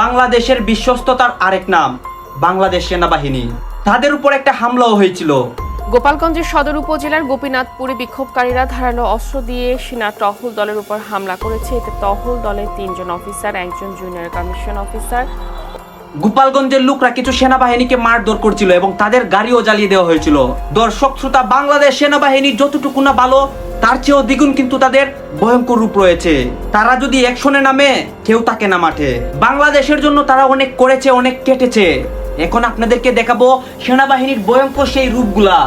বাংলাদেশের বিশ্বস্ততার আরেক নাম বাংলাদেশ সেনাবাহিনী। তাদের উপর একটা হামলাও হয়েছিল। গোপালগঞ্জের সদর উপজেলার গোপীনাথপুরে বিক্ষোভকারীরা ধারালো অস্ত্র দিয়ে সেনা টহল দলের উপর হামলা করেছে। এতে টহল দলের তিনজন অফিসার একজন জুনিয়র কমিশন অফিসার। গোপালগঞ্জের লোকরা কিছু সেনাবাহিনীকে মারধর করছিল এবং তাদের গাড়িও জ্বালিয়ে দেওয়া হয়েছিল। দর্শক শ্রোতা বাংলাদেশ সেনাবাহিনী যতটুকু না ভালো তার চেয়েও দ্বিগুণ কিন্তু তাদের ভয়ঙ্কর রূপ রয়েছে। তারা যদি একশনে নামে, কেউ তাকে না মাঠে। বাংলাদেশের জন্য তারা অনেক করেছে, অনেক কেটেছে। এখন আপনাদেরকে দেখাবো সেনাবাহিনীর ভয়ঙ্কর সেই রূপগুলা।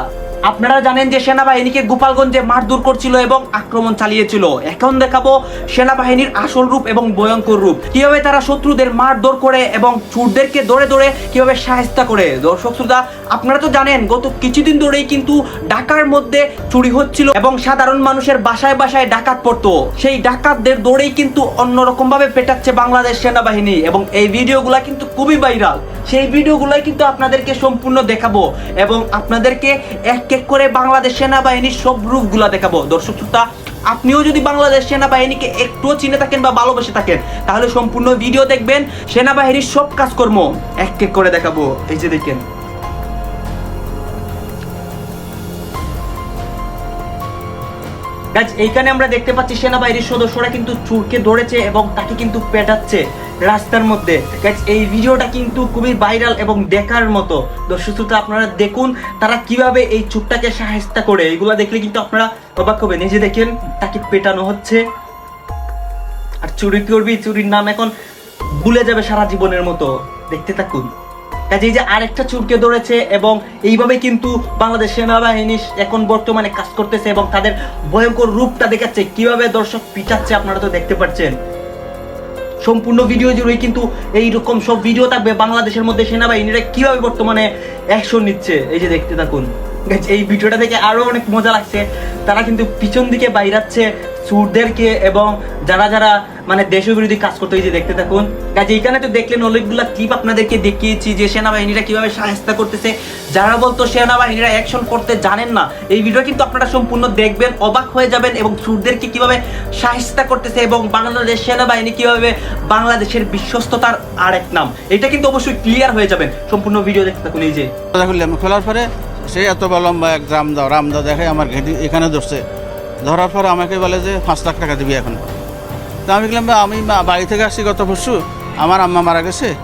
আপনারা জানেন যে সেনাবাহিনীকে গোপালগঞ্জে মারধর করছিল এবং আক্রমণ চালিয়েছিল। এখন দেখাবো সেনাবাহিনীর আসল রূপ এবং ভয়ঙ্কর রূপ। কীভাবে তারা শত্রুদের মারধর করে এবং চুরদেরকে দৌড়ে দৌড়ে কীভাবে সাহায্য করে। দর্শক, শ্রোতা, আপনারা তো জানেন, গত কিছুদিন ধরেই কিন্তু ঢাকার মধ্যে চুরি হচ্ছিল এবং সাধারণ মানুষের বাসায় বাসায় ডাকাত পড়তো। সেই ডাকাতদের দৌড়েই কিন্তু অন্যরকম ভাবে পেটাচ্ছে বাংলাদেশ সেনাবাহিনী এবং এই ভিডিওগুলা কিন্তু খুবই ভাইরাল। সেই ভিডিওগুলাই কিন্তু আপনাদেরকে সম্পূর্ণ দেখাবো এবং আপনাদেরকে এক এক করে বাংলাদেশ সেনাবাহিনীর সব রূপগুলা দেখাবো। দর্শক শ্রোতা, আপনিও যদি বাংলাদেশ সেনাবাহিনীকে একটুও চিনে থাকেন বা ভালোবেসে থাকেন, তাহলে সম্পূর্ণ ভিডিও দেখবেন সেনাবাহিনীর সব কাজকর্ম। এক এক করে দেখাবো। এই যে দেখেন। এইখানে আমরা দেখতে পাচ্ছি সেনাবাহিনীর সদস্যরা কিন্তু চুরকে ধরেছে এবং তাকে কিন্তু পেটাচ্ছে। রাস্তার মধ্যে। এই ভিডিওটা কিন্তু খুবই ভাইরাল এবং দেখার মতো। দর্শক শ্রোতা আপনারা দেখুন, তারা কীভাবে এই চুরটাকে সাহায্য করে, এগুলা দেখলে কিন্তু আপনারা অবাক হবেন। এই যে দেখেন, তাকে পেটানো হচ্ছে। আর চুরি করবি, চুরির নাম এখন ভুলে যাবে সারা জীবনের মতো। দেখতে থাকুন। কাজে এই যে আরেকটা চুরকে ধরেছে এবং এইভাবে কিন্তু বাংলাদেশ সেনাবাহিনী এখন বর্তমানে কাজ করতেছে এবং তাদের ভয়ঙ্কর রূপটা দেখাচ্ছে। কীভাবে দর্শক পিটাচ্ছে আপনারা তো দেখতে পাচ্ছেন। সম্পূর্ণ ভিডিও জুড়েই কিন্তু এইরকম সব ভিডিও থাকবে বাংলাদেশের মধ্যে সেনাবাহিনীরা কীভাবে বর্তমানে অ্যাকশন নিচ্ছে? এই যে দেখতে থাকুন। এই ভিডিওটা থেকে আরও অনেক মজা লাগছে। তারা কিন্তু পিছন দিকে বাইরাচ্ছে। চুরদেরকে এবং যারা যারা মানে দেশবিরোধী কাজ করতে যে দেখতে থাকুন। কাজে এইখানে তো দেখলেন অনেকগুলা ক্লিপ আপনাদেরকে দেখিয়েছি যে সেনাবাহিনীরা কীভাবে সাহায্য করতেছে। যারা বলতো সেনাবাহিনীরা অ্যাকশন করতে জানেন না, এই ভিডিও কিন্তু আপনারা সম্পূর্ণ দেখবেন, অবাক হয়ে যাবেন এবং সুরদেরকে কীভাবে সাহায্য করতেছে এবং বাংলাদেশ সেনাবাহিনী কীভাবে বাংলাদেশের বিশ্বস্ততার আরেক নাম। এটা কিন্তু অবশ্যই ক্লিয়ার হয়ে যাবেন। সম্পূর্ণ ভিডিও দেখতে থাকুন, এই যে। খোলার পরে সে এত বড় লম্বা এক রামদা রামদা দেখে আমার এখানে ধরছে। ধরার পর আমাকে বলে যে পাঁচ লাখ টাকা দিবি এখন। তা আমি বললাম "বা, আমি বাড়ি থেকে আসছি গত পরশু আমার আম্মা মারা গেছে।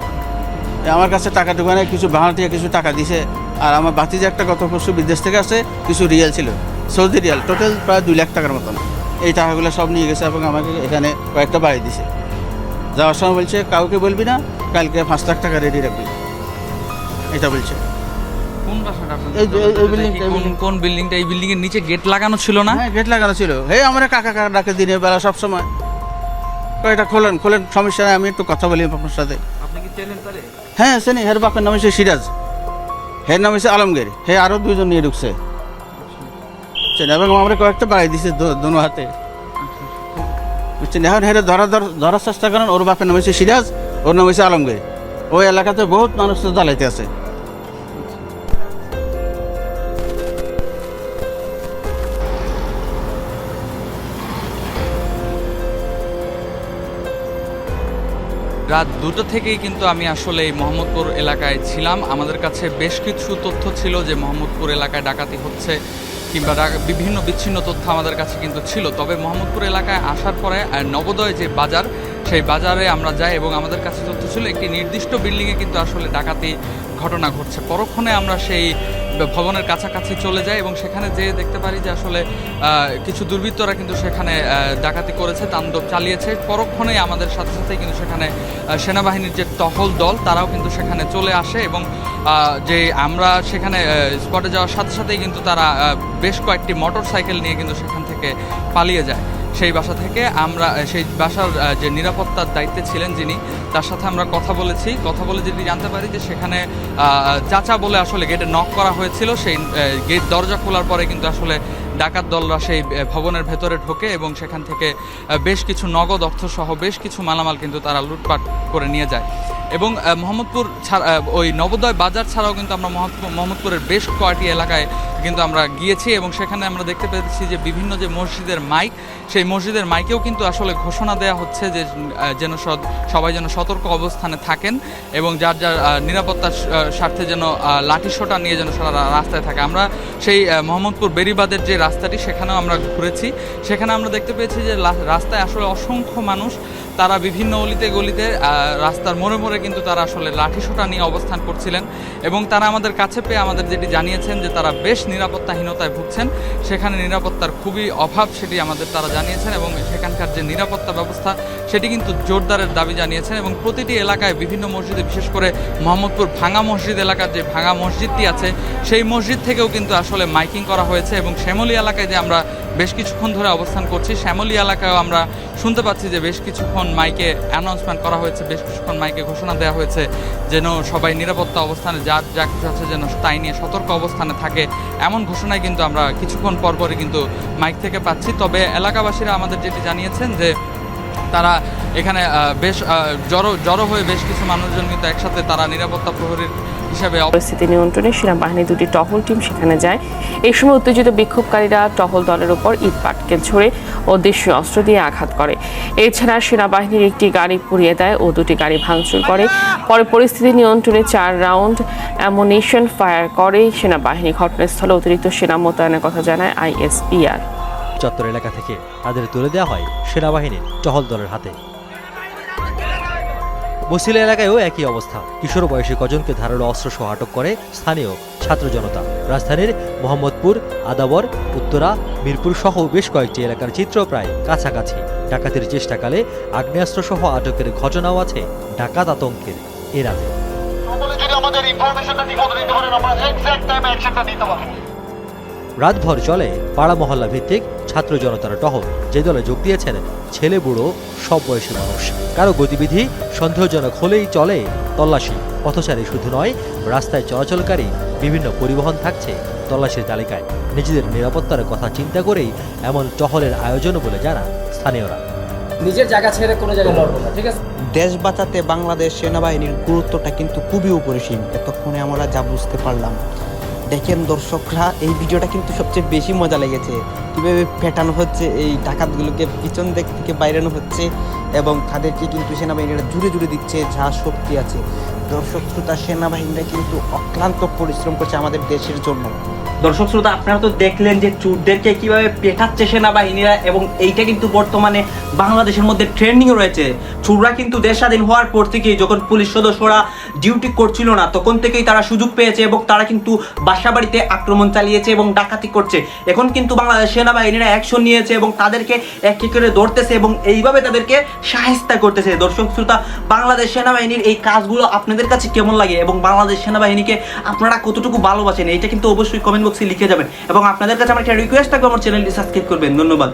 আমার কাছে টাকা দোকানে কিছু ভাড়া থেকে কিছু টাকা দিছে। আর আমার বাতিজে একটা গত পরশু বিদেশ থেকে আসে কিছু রিয়াল ছিল সৌদি রিয়াল টোটাল প্রায় দুই লাখ টাকার মতন। এই টাকাগুলো সব নিয়ে গেছে এবং আমাকে এখানে কয়েকটা বাড়ি দিছে। যাওয়ার সময় বলছে কাউকে বলবি না কালকে পাঁচ লাখ টাকা রেডি রাখবি। এটা বলছে। কোন বাসাটা আপনাদের? এই যে- এই- এই building এই কোন building। কোন বিল্ডিংটা এই বিল্ডিং এর নিচে গেট লাগানো ছিল না? হ্যাঁ গেট লাগানো ছিল। হে আমরা কাকা কাকা ডাকে দিনের বেলা সব সময় এটা খোলেন খোলেন সমস্যা নাই আমি একটু কথা বলি আপনার সাথে। আপনি কি চেনেন তারে? হ্যাঁ হের বাপের নাম হচ্ছে সিরাজ। হের নাম হচ্ছে আলমগীর। হে আরও দুইজন নিয়ে ঢুকছে। এবং আমরা কয়েকটা বাড়াই দিছে দো- দোনো হাতে। বুঝছেন? এখন হেরে ধরা ধর- ধরার চেষ্টা করেন ওর বাপের নাম হচ্ছে সিরাজ ওর নাম হচ্ছে আলমগীর। ওই এলাকাতে বহুত মানুষ তো জ্বালাইতে আছে। রাত দুটো থেকেই কিন্তু আমি আসলে এই মোহাম্মদপুর এলাকায় ছিলাম। আমাদের কাছে বেশ কিছু তথ্য ছিল যে মোহাম্মদপুর এলাকায় ডাকাতি হচ্ছে কিংবা বিভিন্ন বিচ্ছিন্ন তথ্য আমাদের কাছে কিন্তু ছিল। তবে মোহাম্মদপুর এলাকায় আসার পরে নবোদয় যে বাজার, সেই বাজারে আমরা যাই এবং আমাদের কাছে তথ্য ছিল, একটি নির্দিষ্ট বিল্ডিংয়ে কিন্তু আসলে ডাকাতি ঘটনা ঘটছে। পরক্ষণে আমরা সেই ভবনের কাছাকাছি চলে যাই এবং সেখানে যেয়ে দেখতে পারি যে আসলে কিছু দুর্বৃত্তরা কিন্তু সেখানে ডাকাতি করেছে, তাণ্ডব চালিয়েছে। পরক্ষণেই আমাদের সাথে সাথে কিন্তু সেখানে সেনাবাহিনীর যে টহল দল, তারাও কিন্তু সেখানে চলে আসে এবং যে আমরা সেখানে স্পটে যাওয়ার সাথে সাথেই কিন্তু তারা বেশ কয়েকটি মোটর সাইকেল নিয়ে কিন্তু সেখান থেকে পালিয়ে যায়। সেই বাসা থেকে আমরা সেই বাসার যে নিরাপত্তার দায়িত্বে ছিলেন যিনি, তার সাথে আমরা কথা বলেছি। কথা বলে যদি জানতে পারি যে সেখানে চাচা বলে আসলে গেটে নক করা হয়েছিল, সেই গেট দরজা খোলার পরে কিন্তু আসলে ডাকাত দলরা সেই ভবনের ভেতরে ঢোকে এবং সেখান থেকে বেশ কিছু নগদ অর্থ সহ বেশ কিছু মালামাল কিন্তু তারা লুটপাট করে নিয়ে যায়। এবং মোহাম্মদপুর ছাড়া ওই নবোদয় বাজার ছাড়াও কিন্তু আমরা মোহাম্মদপুর- মোহাম্মদপুরের বেশ কয়েকটি এলাকায় কিন্তু আমরা গিয়েছি এবং সেখানে আমরা দেখতে পেয়েছি যে বিভিন্ন যে মসজিদের মাইক, সেই মসজিদের মাইকেও কিন্তু আসলে ঘোষণা দেওয়া হচ্ছে যে যেন সবাই যেন সতর্ক অবস্থানে থাকেন এবং যার যার নিরাপত্তার স্বার্থে যেন লাঠিসোঁটা নিয়ে যেন সারা রাস্তায় থাকে। আমরা সেই মোহাম্মদপুর বেরিবাদের যে রাস্তাটি, সেখানেও আমরা ঘুরেছি। সেখানে আমরা দেখতে পেয়েছি যে রাস্তায় আসলে অসংখ্য মানুষ তারা বিভিন্ন অলিতে গলিতে রাস্তার মোড়ে মোড়ে কিন্তু তারা আসলে লাঠিসোঁটা নিয়ে অবস্থান করছিলেন। এবং তারা আমাদের কাছে পেয়ে আমাদের যেটি জানিয়েছেন যে তারা বেশ নিরাপত্তাহীনতায় ভুগছেন। সেখানে নিরাপত্তার খুবই অভাব সেটি আমাদের তারা জানিয়েছেন এবং সেখানকার যে নিরাপত্তা ব্যবস্থা সেটি কিন্তু জোরদারের দাবি জানিয়েছেন এবং প্রতিটি এলাকায় বিভিন্ন মসজিদে, বিশেষ করে মোহাম্মদপুর ভাঙা মসজিদ এলাকার যে ভাঙা মসজিদটি আছে, সেই মসজিদ থেকেও কিন্তু আসলে মাইকিং করা হয়েছে এবং শ্যামলি এলাকায় যে আমরা বেশ কিছুক্ষণ ধরে অবস্থান করছি, শ্যামলি এলাকায়ও আমরা শুনতে পাচ্ছি যে বেশ কিছুক্ষণ মাইকে অ্যানাউন্সমেন্ট করা হয়েছে, বেশ কিছুক্ষণ মাইকে ঘোষণা দেওয়া হয়েছে যেন সবাই নিরাপত্তা অবস্থানে, যার যা কিছু আছে যেন তাই নিয়ে সতর্ক অবস্থানে থাকে। এমন ঘোষণায় কিন্তু আমরা কিছুক্ষণ পরপরই কিন্তু মাইক থেকে পাচ্ছি। তবে এলাকাবাসীরা আমাদের যেটি জানিয়েছেন যে, তারা এখানে বেশ জড়ো জড়ো হয়ে বেশ কিছু মানুষজন কিন্তু একসাথে তারা নিরাপত্তা প্রহরীর হিসাবে পরিস্থিতি নিয়ন্ত্রণে সেনাবাহিনী দুটি টহল টিম সেখানে যায়। এই সময় উত্তেজিত বিক্ষোভকারীরা টহল দলের উপর ইট পাটকেল ছড়ে ও দেশীয় অস্ত্র দিয়ে আঘাত করে। এছাড়া সেনাবাহিনীর একটি গাড়ি পুড়িয়ে দেয় ও দুটি গাড়ি ভাঙচুর করে। পরে পরিস্থিতি নিয়ন্ত্রণে চার রাউন্ড অ্যামুনিশন ফায়ার করে সেনাবাহিনী। ঘটনাস্থলে অতিরিক্ত সেনা মোতায়েনের কথা জানায় আইএসপিআর। চত্বর এলাকা থেকে তাদের তুলে দেওয়া হয় সেনাবাহিনীর টহল দলের হাতে। বসিলা এলাকায়ও একই অবস্থা। কিশোর বয়সী কজনকে ধারালো অস্ত্রসহ আটক করে স্থানীয় ছাত্র জনতা। রাজধানীর মোহাম্মদপুর, আদাবর, উত্তরা, মিরপুর সহ বেশ কয়েকটি এলাকার চিত্র প্রায় কাছাকাছি। ডাকাতির চেষ্টাকালে আগ্নেয়াস্ত্রসহ আটকের ঘটনাও আছে ডাকাত আতঙ্কের এ রাতে সকলে যদি আমাদের ইনফরমেশনটা পারেন, আমরা এক্সাক্ট টাইমে অ্যাকশনটা নিতে পারব। রাতভর চলে পাড়া মহল্লা ভিত্তিক ছাত্র জনতার টহল। যে দলে যোগ দিয়েছেন ছেলে বুড়ো সব বয়সী মানুষ। কারও গতিবিধি সন্দেহজনক হলেই চলে তল্লাশি। পথচারী শুধু নয় রাস্তায় চলাচলকারী বিভিন্ন পরিবহন থাকছে তল্লাশির তালিকায়। নিজেদের নিরাপত্তার কথা চিন্তা করেই এমন টহলের আয়োজন বলে জানা স্থানীয়রা। নিজের জায়গা ছেড়ে কোনো জায়গায় লড়বো না ঠিক আছে? দেশ বাঁচাতে বাংলাদেশ সেনাবাহিনীর গুরুত্বটা কিন্তু খুবই উপরিসীম। এতক্ষণে আমরা যা বুঝতে পারলাম। দেখেন দর্শকরা এই ভিডিওটা কিন্তু সবচেয়ে বেশি মজা লেগেছে। কীভাবে পেটানো হচ্ছে, এই ডাকাতগুলোকে পিছন দিক থেকে বাইরানো হচ্ছে এবং তাদেরকে কিন্তু সেনাবাহিনীরা জুড়ে জুড়ে দিচ্ছে, যা শক্তি আছে। দর্শক শ্রোতা, সেনাবাহিনীরা কিন্তু অক্লান্ত পরিশ্রম করছে আমাদের দেশের জন্য। দর্শক শ্রোতা, আপনারা তো দেখলেন যে চুরদেরকে কীভাবে পেটাচ্ছে সেনাবাহিনীরা এবং এইটা কিন্তু বর্তমানে বাংলাদেশের মধ্যে ট্রেন্ডিং রয়েছে। চুররা কিন্তু দেশ স্বাধীন হওয়ার পর থেকেই যখন পুলিশ সদস্যরা ডিউটি করছিল না, তখন থেকেই তারা সুযোগ পেয়েছে এবং তারা কিন্তু বাসা বাড়িতে আক্রমণ চালিয়েছে এবং ডাকাতি করছে। এখন কিন্তু বাংলাদেশ সেনাবাহিনীরা অ্যাকশন নিয়েছে এবং তাদেরকে এক করে ধরতেছে এবং এইভাবে তাদেরকে সাহেস্তা করতেছে। দর্শক, শ্রোতা, বাংলাদেশ সেনাবাহিনীর এই কাজগুলো আপনাদের কাছে কেমন লাগে এবং বাংলাদেশ সেনাবাহিনীকে আপনারা কতটুকু ভালোবাসেন? এটা কিন্তু অবশ্যই কমেন্ট বক্সে লিখে যাবেন এবং আপনাদের কাছে আমার একটা রিকোয়েস্ট থাকবে, আমার চ্যানেলটি সাবস্ক্রাইব করবেন। ধন্যবাদ।